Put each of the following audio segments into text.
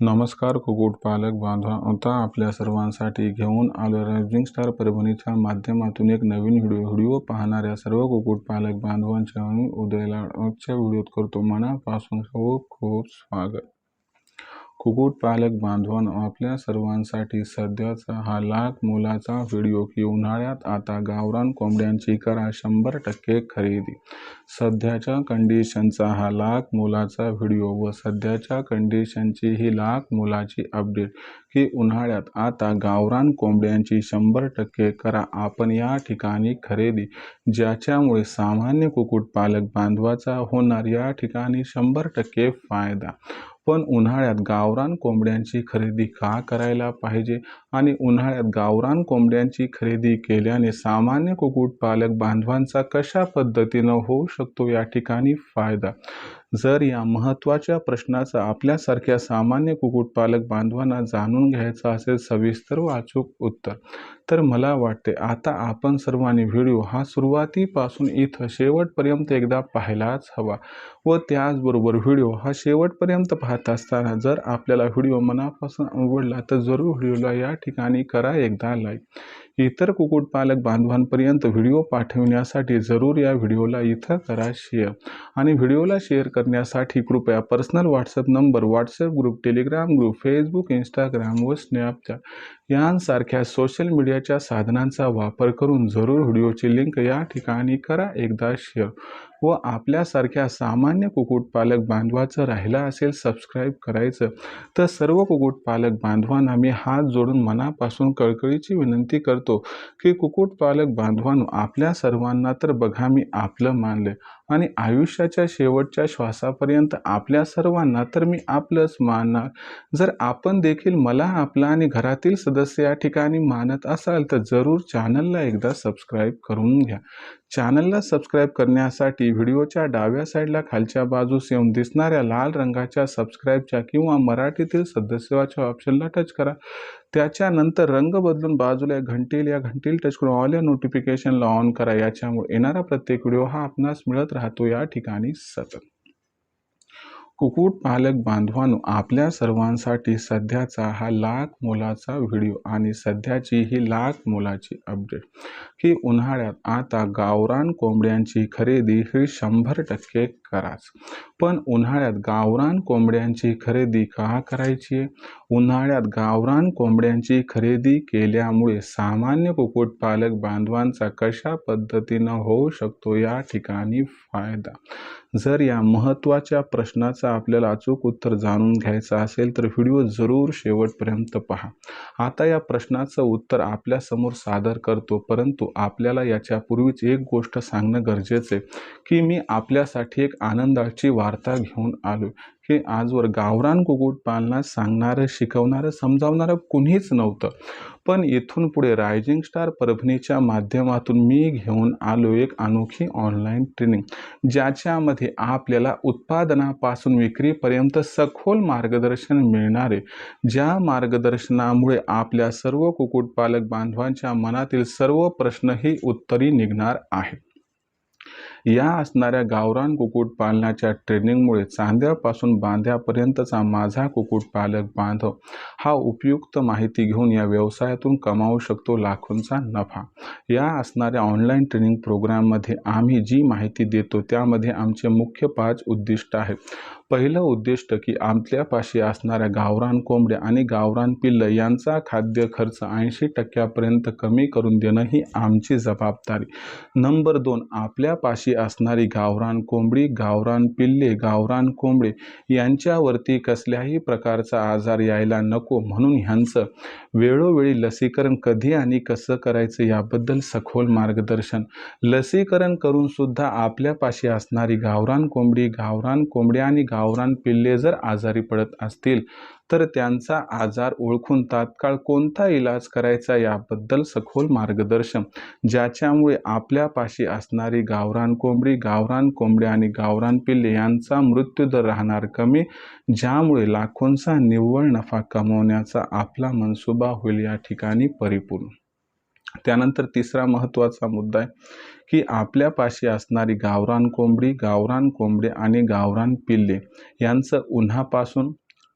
नमस्कार कुक्कुटपालक बांधवा. आता आपल्या सर्वांसाठी घेऊन आलो रायझिंग स्टार परभणीच्या माध्यमातून एक नवीन व्हिडिओ. व्हिडिओ पाहणाऱ्या सर्व कुक्कुटपालक बांधवांच्या उदयला आजच्या व्हिडिओत करतो. मनापासून खूप खूप स्वागत. कुक्कुटपालक बांधवांनो आपल्या सर्वांसाठी सध्याचा हा लाख मोलाचा व्हिडिओ की उन्हाळ्यात आता गावरान कोंबड्यांची करा शंभर टक्के खरेदी. सध्याच्या कंडिशनचा हा लाख मोलाचा व्हिडिओ व सध्याच्या कंडिशनची ही लाख मोलाची अपडेट की उन्हाळ्यात आता गावरान कोंबड्यांची शंभर टक्के करा आपण या ठिकाणी खरेदी. ज्याच्यामुळे सामान्य कुक्कुटपालक बांधवाचा होणार या ठिकाणी शंभर टक्के फायदा. पण उन्हाळ्यात गावरान कोंबड्यांची खरेदी का करायला पाहिजे? आणि उन्हाळ्यात गावरान कोंबड्यांची खरेदी केल्याने सामान्य कुक्कुटपालक बांधवांचा कशा पद्धतीनं होऊ शकतो या ठिकाणी फायदा? जर या महत्त्वाच्या प्रश्नाचा आपल्यासारख्या सामान्य कुक्कुटपालक बांधवांना जाणून घ्यायचा असेल सविस्तर व अचूक उत्तर. तर मला वाटते आता आपण सर्वांनी व्हिडिओ हा सुरुवातीपासून इथं शेवटपर्यंत एकदा पाहायलाच हवा व त्याचबरोबर व्हिडिओ हा शेवटपर्यंत पाहत असताना जर आपल्याला व्हिडिओ मनापासून आवडला तर जरूर व्हिडिओला या ठिकाणी करा एकदा लाईक इतर कुक्कुटपालक बांधवांपर्यंत व्हिडिओ पाठविण्यासाठी जरूर या व्हिडिओला इथं करा शेअर आणि व्हिडिओला शेअर करण्यासाठी कृपया personal WhatsApp number WhatsApp group Telegram group Facebook Instagram व स्नॅपचॅट यांसारख्या सोशल मीडियाच्या साधनांचा वापर करून जरूर व्हिडिओची लिंक या ठिकाणी करा एकदा शेअर व आपल्यासारख्या सामान्य कुक्कुटपालक बांधवाचं राहिला असेल सबस्क्राईब करायचं तर सर्व कुक्कुटपालक बांधवांना मी हात जोडून मनापासून कळकळीची विनंती करतो की कुक्कुटपालक बांधवांनो आपल्या सर्वांना तर बघा मी आपलं मानलं आणि आयुष्याच्या शेवटच्या श्वासापर्यंत आपल्या सर्वांना तर मी आपलंच मानणार. जर आपण देखील मला आपला आणि घरातील सदस्य या ठिकाणी मानत असाल तर जरूर चॅनलला एकदा सबस्क्राईब करून घ्या. चॅनलला सबस्क्राईब करण्यासाठी व्हिडिओच्या डाव्या साईडला खालच्या बाजूस येऊन दिसणाऱ्या लाल रंगाच्या सबस्क्राईबच्या किंवा मराठीतील सदस्यवाच्या ऑप्शनला टच करा. त्याच्यानंतर रंग बदलून बाजूला घंटील या घंटील टच करून ऑल या नोटिफिकेशनला ऑन करा. याच्यामुळे येणारा प्रत्येक व्हिडिओ हा आपणास मिळत राहतो. या ठिकाणी सतत. कुक्कुटपालक बांधवांनो आपल्या सर्वांसाठी सध्याचा हा लाख मोलाचा व्हिडिओ आणि सध्याची ही लाख मोलाची अपडेट. ही उन्हाळ्यात आता गावरान कोंबड्यांची खरेदी ही शंभर टक्के कराच. पण उन्हाळ्यात गावरान कोंबड्यांची खरेदी का करायची? उन्हाळ्यात गावरान कोंबड्यांची खरेदी केल्यामुळे सामान्य कुक्कुटपालक बांधवांचा कशा पद्धतीनं होऊ शकतो या ठिकाणी फायदा? जर या महत्त्वाच्या प्रश्नाचा आपल्याला अचूक उत्तर जाणून घ्यायचं असेल तर व्हिडिओ जरूर शेवटपर्यंत पहा. आता या प्रश्नाचं उत्तर आपल्यासमोर सादर करतो परंतु आपल्याला याच्यापूर्वीच एक गोष्ट सांगणं गरजेचं आहे की मी आपल्यासाठी एक आनंदाची वार्ता घेऊन आलो की आजवर गावरान कुक्कुटपालना सांगणारं शिकवणारं समजावणारं कुणीच नव्हतं. पण इथून पुढे रायझिंग स्टार परभणीच्या माध्यमातून मी घेऊन आलो एक अनोखी ऑनलाईन ट्रेनिंग ज्याच्यामध्ये आपल्याला उत्पादनापासून विक्रीपर्यंत सखोल मार्गदर्शन मिळणारे ज्या मार्गदर्शनामुळे आपल्या सर्व कुक्कुटपालक बांधवांच्या मनातील सर्व प्रश्नही उत्तरी निघणार आहेत. या असणाऱ्या गावरान कुक्कुटपालनाच्या ट्रेनिंगमुळे चांद्यापासून बांध्यापर्यंतचा माझा कुक्कुटपालक बांधव हा उपयुक्त माहिती घेऊन या व्यवसायातून कमावू शकतो लाखोंचा नफा. या असणाऱ्या ऑनलाईन ट्रेनिंग प्रोग्राममध्ये आम्ही जी माहिती देतो त्यामध्ये आमचे मुख्य पाच उद्दिष्ट आहेत पहिलं उद्दिष्ट की आपल्यापाशी असणाऱ्या गावरान कोंबड्या आणि गावरान पिल्लं यांचा खाद्य खर्च ऐंशी टक्क्यापर्यंत कमी करून देणं ही आमची जबाबदारी. नंबर दोन आपल्यापाशी असणारी गावरान कोंबडी गावरान पिल्ले गावरान कोंबडे यांच्यावरती कसल्याही प्रकारचा आजार यायला नको म्हणून ह्यांचं वेळोवेळी लसीकरण कधी आणि कसं करायचं याबद्दल सखोल मार्गदर्शन. लसीकरण करून सुद्धा आपल्यापाशी असणारी गावरान कोंबडी गावरान कोंबड्या आणि गावरान पिल्ले जर आजारी पडत असतील तर त्यांचा आजार ओळखून तात्काळ कोणता इलाज करायचा याबद्दल सखोल मार्गदर्शन ज्याच्यामुळे आपल्यापाशी असणारी गावरान कोंबडी गावरान कोंबड्या आणि गावरान पिल्ले यांचा मृत्यूदर राहणार कमी ज्यामुळे लाखोंचा निव्वळ नफा कमवण्याचा आपला मनसुबा होईल या ठिकाणी परिपूर्ण. त्यानंतर तिसरा महत्त्वाचा मुद्दा आहे की आपल्यापाशी असणारी गावरान कोंबडी गावरान कोंबडे आणि गावरान पिल्ले यांचं उन्हापासून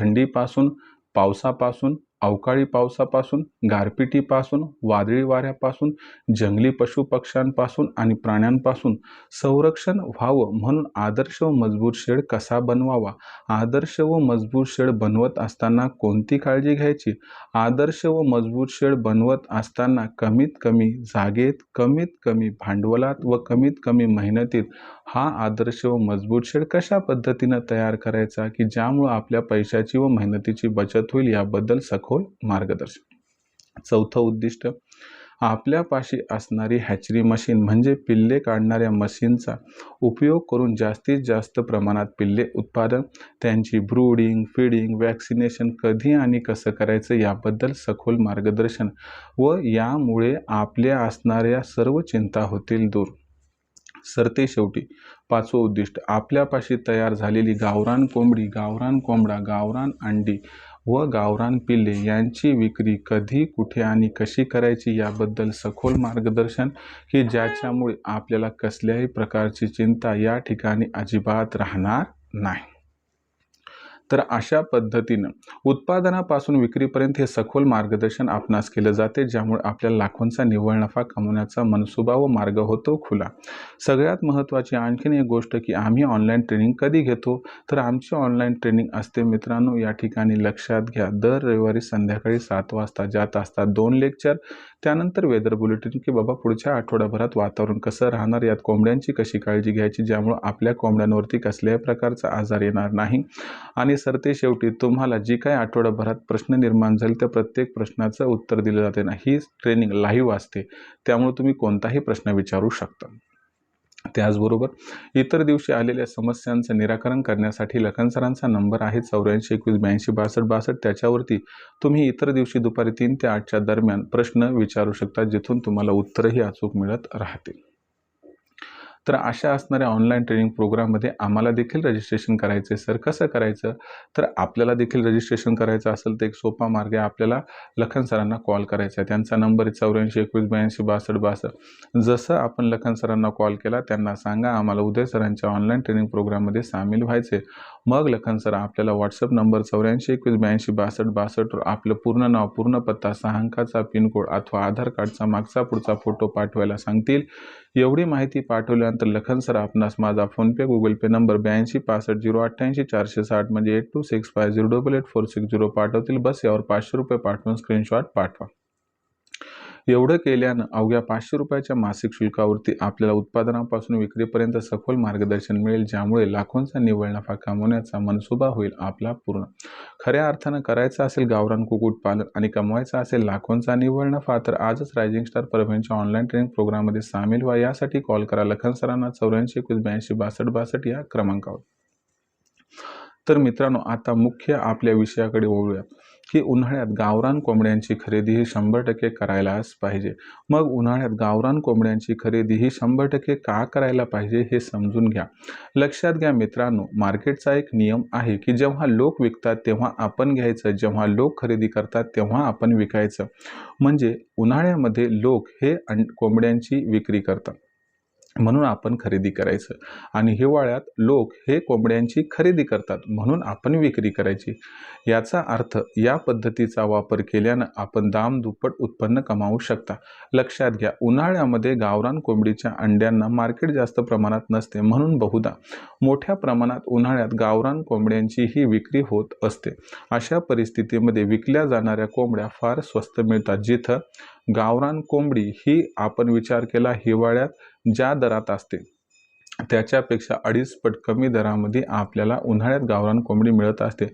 थंडीपासून पावसापासून अवकाळी पावसापासून गारपिटीपासून वादळी वाऱ्यापासून जंगली पशुपक्ष्यांपासून आणि प्राण्यांपासून संरक्षण व्हावं म्हणून आदर्श व मजबूत शेड कसा बनवावा? आदर्श व मजबूत शेड बनवत असताना कोणती काळजी घ्यायची? आदर्श व मजबूत शेड बनवत असताना कमीत कमी जागेत कमीत कमी भांडवलात व कमीत कमी मेहनतीत हा आदर्श व मजबूत शेड कशा पद्धतीनं तयार करायचा की ज्यामुळं आपल्या पैशाची व मेहनतीची बचत होईल याबद्दल सखोल मार्गदर्शन. चौथं उद्दिष्ट आपल्यापाशी असणारी हॅचरी मशीन म्हणजे पिल्ले काढणाऱ्या मशीनचा उपयोग करून जास्तीत जास्त प्रमाणात पिल्ले उत्पादन त्यांची ब्रूडिंग फिडिंग वॅक्सिनेशन कधी आणि कसं करायचं याबद्दल सखोल मार्गदर्शन व यामुळे आपल्या असणाऱ्या सर्व चिंता होतील दूर. सरते शेवटी पाचवं उद्दिष्ट आपल्यापाशी तयार झालेली गावरान कोंबडी गावरान कोंबडा गावरान अंडी व गावरान पिल्ले यांची विक्री कधी कुठे आणि कशी करायची याबद्दल सखोल मार्गदर्शन की ज्याच्यामुळे आपल्याला कसल्याही प्रकारची चिंता या ठिकाणी अजिबात राहणार नाही. तर अशा पद्धतीनं उत्पादनापासून विक्रीपर्यंत हे सखोल मार्गदर्शन आपणास केलं जाते ज्यामुळे आपल्याला लाखोंचा निव्वळ नफा कमवण्याचा मनसुबा व मार्ग होतो खुला. सगळ्यात महत्त्वाची आणखीन एक गोष्ट की आम्ही ऑनलाईन ट्रेनिंग कधी घेतो? तर आमची ऑनलाईन ट्रेनिंग असते मित्रांनो या ठिकाणी लक्षात घ्या. दर रविवारी संध्याकाळी सात वाजता जात असतात दोन लेक्चर त्यानंतर वेदर बुलेटिन की बाबा पुढच्या आठवड्याभरात वातावरण कसं राहणार यात कोंबड्यांची कशी काळजी घ्यायची ज्यामुळं आपल्या कोंबड्यांवरती कसल्याही प्रकारचा आजार येणार नाही. आणि सरते शेवटी तुम्हाला जी काही आठवड्याभरात प्रश्न निर्माण झाले त्या प्रत्येक प्रश्नाचं उत्तर दिलं जाते ना ही ट्रेनिंग लाईव्ह असते. त्यामुळे तुम्ही कोणताही प्रश्न विचारू शकता. त्याचबरोबर इतर दिवशी आलेल्या समस्यांचं निराकरण करण्यासाठी लखन सरांचा नंबर आहे चौऱ्याऐंशी एकवीस ब्याऐंशी बासष्ट बासष्ट. त्याच्यावरती तुम्ही इतर दिवशी दुपारी तीन ते आठच्या दरम्यान प्रश्न विचारू शकता जिथून तुम्हाला उत्तरही अचूक मिळत राहतील. तर अशा असणाऱ्या ऑनलाईन ट्रेनिंग प्रोग्राममध्ये आम्हाला देखील रजिस्ट्रेशन करायचं आहे सर कसं करायचं? तर आपल्याला देखील रजिस्ट्रेशन करायचं असेल तर एक सोपा मार्ग आहे. आपल्याला लखन सरांना कॉल करायचा आहे. त्यांचा नंबर आहे चौऱ्याऐंशी एकवीस ब्याऐंशी बासष्ट बासष्ट. जसं आपण लखन सरांना कॉल केला त्यांना सांगा आम्हाला उदय सरांच्या ऑनलाईन ट्रेनिंग प्रोग्राममध्ये सामील व्हायचे मग लखन सर आपल्याला व्हॉट्सअप नंबर चौऱ्याऐंशी एकवीस ब्याऐंशी बासष्ट बासष्टवर आपलं पूर्ण नाव पूर्ण पत्ता सहा अंकाचा पिनकोड अथवा आधार कार्डचा मागचा पुढचा फोटो पाठवायला सांगतील. एवढी माहिती पाठवल्यानंतर लखन सर आपणास माझा फोनपे गुगल पे नंबर ब्याऐंशी पासष्ट झिरो अठ्ठ्याऐंशी चारशे साठ म्हणजे eight two six five zero double eight four six zero पाठवतील. बस यावर पाचशे रुपये पाठवून स्क्रीनशॉट पाठवा. एवढं केल्यानं अवघ्या पाचशे रुपयाच्या मासिक शुल्कावरती आपल्याला उत्पादनापासून विक्रीपर्यंत सखोल मार्गदर्शन मिळेल ज्यामुळे लाखोंचा निव्वळ नफा कमवण्याचा मनसुबा होईल आपला पूर्ण. खऱ्या अर्थानं करायचं असेल गावरान कुक्कुटपालन आणि कमवायचा असेल लाखोंचा निव्वळ नफा तर आजच रायझिंग स्टार परभणीच्या ऑनलाईन ट्रेनिंग प्रोग्राममध्ये सामील व्हा. यासाठी कॉल करा लखन सरांना चौऱ्याऐंशी एकवीस ब्याऐंशी बासष्ट बासष्ट या क्रमांकावर. तर मित्रांनो आता मुख्य आपल्या विषयाकडे वळूया की उन्हाळ्यात गावरान कोंबड्यांची खरेदी ही शंभर टक्के करायलाच पाहिजे. मग उन्हाळ्यात गावरान कोंबड्यांची खरेदी ही शंभर टक्के का करायला पाहिजे हे समजून घ्या. लक्षात घ्या मित्रांनो मार्केटचा एक नियम आहे की जेव्हा लोक विकतात तेव्हा आपण घ्यायचं जेव्हा लोक खरेदी करतात तेव्हा आपण विकायचं. म्हणजे उन्हाळ्यामध्ये लोक हे अंड कोंबड्यांची विक्री करतात. म्हणून आपण खरेदी करायचं. आणि हिवाळ्यात लोक हे कोंबड्यांची खरेदी करतात म्हणून आपण विक्री करायची. याचा अर्थ या पद्धतीचा वापर केल्यानं आपण दाम दुप्पट उत्पन्न कमावू शकता. लक्षात घ्या उन्हाळ्यामध्ये गावरान कोंबडीच्या अंड्यांना मार्केट जास्त प्रमाणात नसते म्हणून बहुधा मोठ्या प्रमाणात उन्हाळ्यात गावरान कोंबड्यांची ही विक्री होत असते. अशा परिस्थितीमध्ये विकल्या जाणाऱ्या कोंबड्या फार स्वस्त मिळतात जिथं गावरान कोंबडी ही आपण विचार केला हिवाळ्यात ज्या दरात असते त्याच्यापेक्षा अडीच पट कमी दरामध्ये आपल्याला उन्हाळ्यात गावरान कोंबडी मिळत असते.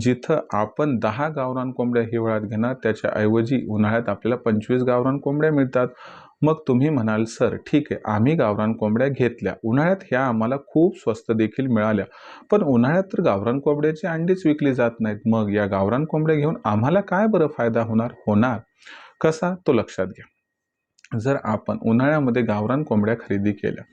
जिथं आपण दहा गावरान कोंबड्या हिवाळ्यात घेणार त्याच्याऐवजी उन्हाळ्यात आपल्याला पंचवीस गावरान कोंबड्या मिळतात. मग तुम्ही म्हणाल सर ठीक आहे आम्ही गावरान कोंबड्या घेतल्या. उन्हाळ्यात ह्या आम्हाला खूप स्वस्त देखील मिळाल्या. पण उन्हाळ्यात तर गावरान कोंबड्याची अंडीच विकली जात नाहीत. मग या गावरान कोंबड्या घेऊन आम्हाला काय बरं फायदा होणार? होणार. कसा? तो लक्षात घ्या. जर आपण उन्हाळ्यामध्ये गावरान कोंबड्या खरेदी केल्या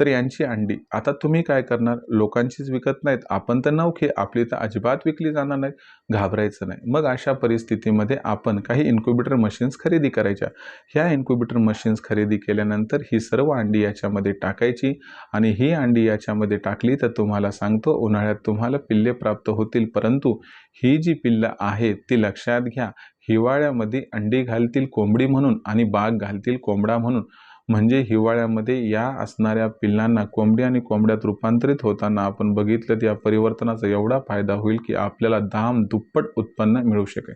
तर यांची अंडी आता तुम्ही काय करणार? लोकांचीच विकत नाहीत. आपण तर नवखे आपली तर अजिबात विकली जाणार नाहीत घाबरायचं नाही. मग अशा परिस्थितीमध्ये आपण काही इन्क्युबेटर मशीन्स खरेदी करायच्या. ह्या इन्क्युबेटर मशीन्स खरेदी केल्यानंतर ही सर्व अंडी याच्यामध्ये टाकायची आणि ही अंडी याच्यामध्ये टाकली तर तुम्हाला सांगतो उन्हाळ्यात तुम्हाला पिल्ले प्राप्त होतील. परंतु ही जी पिल्लं आहेत ती लक्षात घ्या. हिवाळ्यामध्ये अंडी घालतील कोंबडी म्हणून आणि बाग घालतील कोंबडा म्हणून. म्हणजे हिवाळ्यामध्ये या असणाऱ्या पिल्लांना कोंबडी आणि कोंबड्यात रूपांतरित होताना आपण बघितलं तर या परिवर्तनाचा एवढा फायदा होईल की आपल्याला दाम दुप्पट उत्पन्न मिळू शकेल.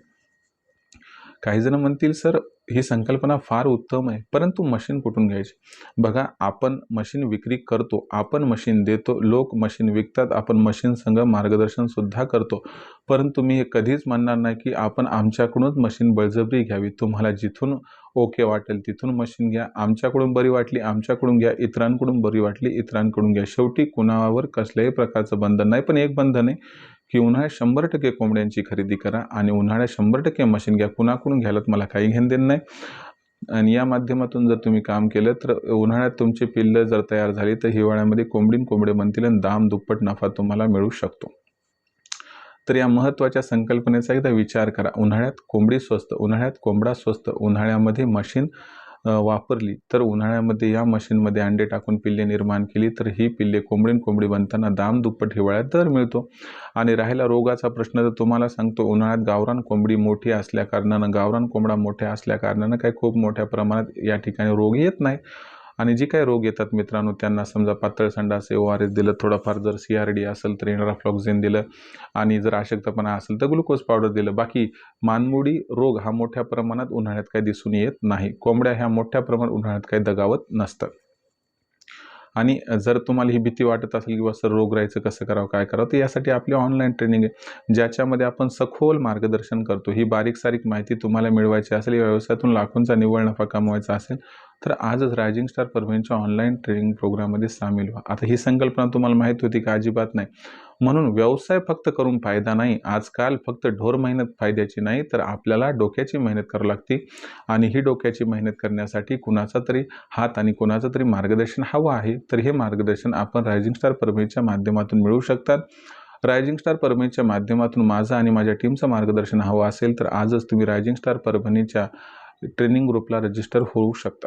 काही जण म्हणतील सर ही संकल्पना फार उत्तम आहे परंतु मशीन कुठून घ्यायची? बघा आपण मशीन विक्री करतो आपण मशीन देतो लोक मशीन विकतात आपण मशीन संघ मार्गदर्शन सुद्धा करतो. परंतु मी हे कधीच म्हणणार नाही की आपण आमच्याकडूनच मशीन बळजबरी घ्यावी. तुम्हाला जिथून ओके वाटेल तिथून मशीन घ्या. आमच्याकडून बरी वाटली आमच्याकडून घ्या. इतरांकडून बरी वाटली इतरांकडून घ्या. शेवटी कुणावर कसल्याही प्रकारचं बंधन नाही. पण एक बंधन आहे की उन्हाळ्यात शंभर टक्के कोंबड्यांची खरेदी करा आणि उन्हाळ्यात शंभर टक्के मशीन घ्या. कुणाकडून घ्यायला मला काही घेणं देणं नाही. आणि या माध्यमातून जर तुम्ही काम केलं तर उन्हाळ्यात तुमची पिल्लं जर तयार झाली तर हिवाळ्यामध्ये कोंबडीन कोंबडे बनतील आणि दाम दुप्पट नफा तुम्हाला मिळू शकतो. तर या महत्त्वाच्या संकल्पनेचा एकदा विचार करा. उन्हाळ्यात कोंबडी स्वस्त उन्हाळ्यात कोंबडा स्वस्त उन्हाळ्यामध्ये मशीन वापरली तर उन्हाळ्यामध्ये या मशीनमध्ये अंडे टाकून पिल्ले निर्माण केली तर ही पिल्ले कोंबडीन कोंबडी बनताना दाम दुप्पट हिवाळ्यात दर मिळतो. आणि राहिला रोगाचा प्रश्न तर तुम्हाला सांगतो उन्हाळ्यात गावरान कोंबडी मोठी असल्या कारणानं गावरान कोंबडा मोठ्या असल्या कारणानं काही खूप मोठ्या प्रमाणात या ठिकाणी रोग येत नाही. आणि जे काही रोग येतात मित्रांनो त्यांना समजा पातळ संडास ओ आर एस दिलं थोडंफार जर सी आर डी असेल तर इनराफ्लॉक्झिन दिलं आणि जर अशक्तपणा असेल तर ग्लुकोज पावडर दिलं. बाकी मानमुडी रोग हा मोठ्या प्रमाणात उन्हाळ्यात काही दिसून येत नाही. कोंबड्या ह्या मोठ्या प्रमाणात उन्हाळ्यात काही दगावत नसतात. आणि जर तुम्हाला ही भीती वाटत असेल किंवा सर रोग राहायचं कसं करावं काय करावं तर यासाठी आपली ऑनलाईन ट्रेनिंग आहे ज्याच्यामध्ये आपण सखोल मार्गदर्शन करतो. ही बारीक सारीक माहिती तुम्हाला मिळवायची असेल या व्यवसायातून लाखोंचा निव्वळ नफा कमवायचा असेल तर आजच रायझिंग स्टार परभणीच्या ऑनलाईन ट्रेनिंग प्रोग्राममध्ये सामील व्हा. आता ही संकल्पना तुम्हाला माहीत होती का? अजिबात नाही. म्हणून व्यवसाय फक्त करून फायदा नाही. आजकाल फक्त ढोर मेहनत फायद्याची नाही तर आपल्याला डोक्याची मेहनत करावी लागते. आणि ही डोक्याची मेहनत करण्यासाठी कुणाचा तरी हात आणि कुणाचं तरी मार्गदर्शन हवं आहे तर हे मार्गदर्शन आपण रायझिंग स्टार परभणीच्या माध्यमातून मिळू शकतात. रायझिंग स्टार परभणीच्या माध्यमातून माझं आणि माझ्या टीमचं मार्गदर्शन हवं असेल तर आजच तुम्ही रायझिंग स्टार परभणीच्या ट्रेनिंग ग्रुपला रजिस्टर होऊ शकता.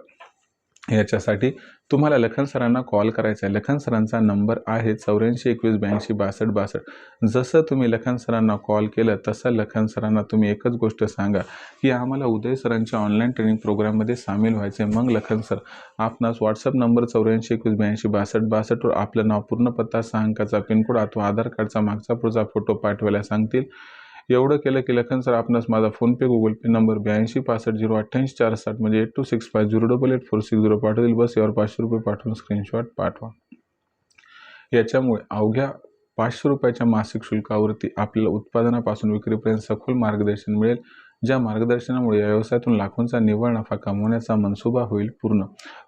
याच्यासाठी तुम्हाला लखन सरांना कॉल करायचा आहे. लखन सरांचा नंबर आहे चौऱ्याऐंशी एकवीस ब्याऐंशी बासष्ट बासष्ट. जसं तुम्ही लखन सरांना कॉल केलं तसं लखन सरांना तुम्ही एकच गोष्ट सांगा की आम्हाला उदय सरांच्या ऑनलाईन ट्रेनिंग प्रोग्राममध्ये सामील व्हायचे मग लखन सर आपणास व्हॉट्सअप नंबर चौऱ्याऐंशी एकवीस ब्याऐंशी बासष्ट बासष्टवर आपलं नाव पूर्ण पत्ता सांगाचा पिनकोड अथवा आधार कार्डचा मागचा पुढचा फोटो पाठवायला सांगतील. एवढं केलं की लखन सर आपणास माझा फोनपे गुगल पे नंबर ब्याऐंशी पासष्ट झिरो अठ्ठ्याऐंशी चार साठ म्हणजे eight two six five zero double eight four six zero पाठवतील. बस यावर पाचशे रुपये पाठवून स्क्रीनशॉट पाठवा. याच्यामुळे अवघ्या पाचशे रुपयाच्या मासिक शुल्कावरती आपल्याला उत्पादनापासून विक्रीपर्यंत सखोल मार्गदर्शन मिळेल ज्या मार्गदर्शनामुळे या व्यवसायातून लाखोंचा निव्वळ नफा कमवण्याचा मनसुबा होईल पूर्ण.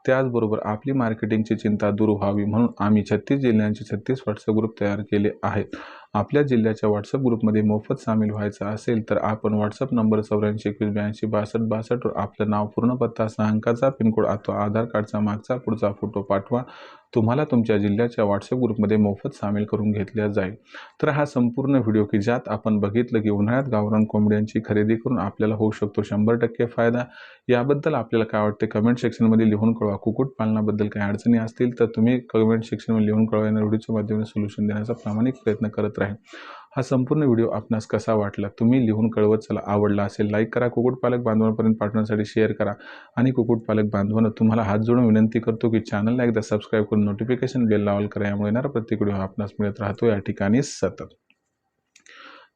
त्याचबरोबर आपली मार्केटिंगची चिंता दूर व्हावी म्हणून आम्ही छत्तीस जिल्ह्यांचे छत्तीस व्हॉट्सअप ग्रुप तयार केले आहेत. आपल्या जिल्ह्याच्या व्हॉट्सअप ग्रुपमध्ये मोफत सामील व्हायचं असेल तर आपण व्हॉट्सअप नंबर चौऱ्याऐंशी एकवीस ब्याऐंशी बासष्ट बासष्टवर आपलं नाव पूर्ण पत्ता सहा अंकाचा पिनकोड अथवा आधार कार्डचा मागचा पुढचा फोटो पाठवा. तुम्हाला तुमच्या जिल्ह्याच्या व्हॉट्सअप ग्रुपमध्ये मोफत सामील करून घेतल्या जाईल. तर हा संपूर्ण व्हिडिओ की ज्यात आपण बघितलं की उन्हाळ्यात गावरान कोंबड्यांची खरेदी करून आपल्याला होऊ शकतो शंभर टक्के फायदा. याबद्दल आपल्याला काय वाटते कमेंट सेक्शनमध्ये लिहून कळवा. कुक्कुटपालनाबद्दल काही अडचणी असतील तर तुम्ही कमेंट सेक्शनमध्ये लिहून कळवा. या व्हिडिओच्या माध्यमातून सोल्युशन देण्याचा प्रामाणिक प्रयत्न करत राहा. आहे. हा संपूर्ण व्हिडिओ आपणास कसा वाटला तुम्ही लिहून कळवत चला. आवडला असेल लाईक करा. कुक्कुटपालक बांधवांपर्यंत पाठवण्यासाठी शेअर करा. आणि कुक्कुटपालक बांधवांना तुम्हाला हात जोडून विनंती करतो की चॅनलला एकदा सबस्क्राईब करून नोटिफिकेशन बेल लावल करा. यामुळे येणारा प्रत्येक व्हिडिओ आपणास मिळत राहतो. या ठिकाणी सतत.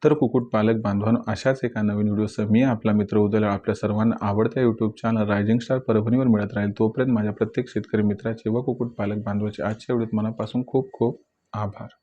तर कुक्कुटपालक बांधवांनो अशाच एका नवीन व्हिडिओसह मी आपला मित्र उद्याला आपल्या सर्वांना आवडत्या यूट्यूब चॅनल रायझिंग स्टार परभणीवर मिळत राहील. तोपर्यंत माझ्या प्रत्येक शेतकरी मित्राचे व कुक्कुटपालक बांधवाचे आजच्या व्हिडिओत मनापासून खूप खूप आभार.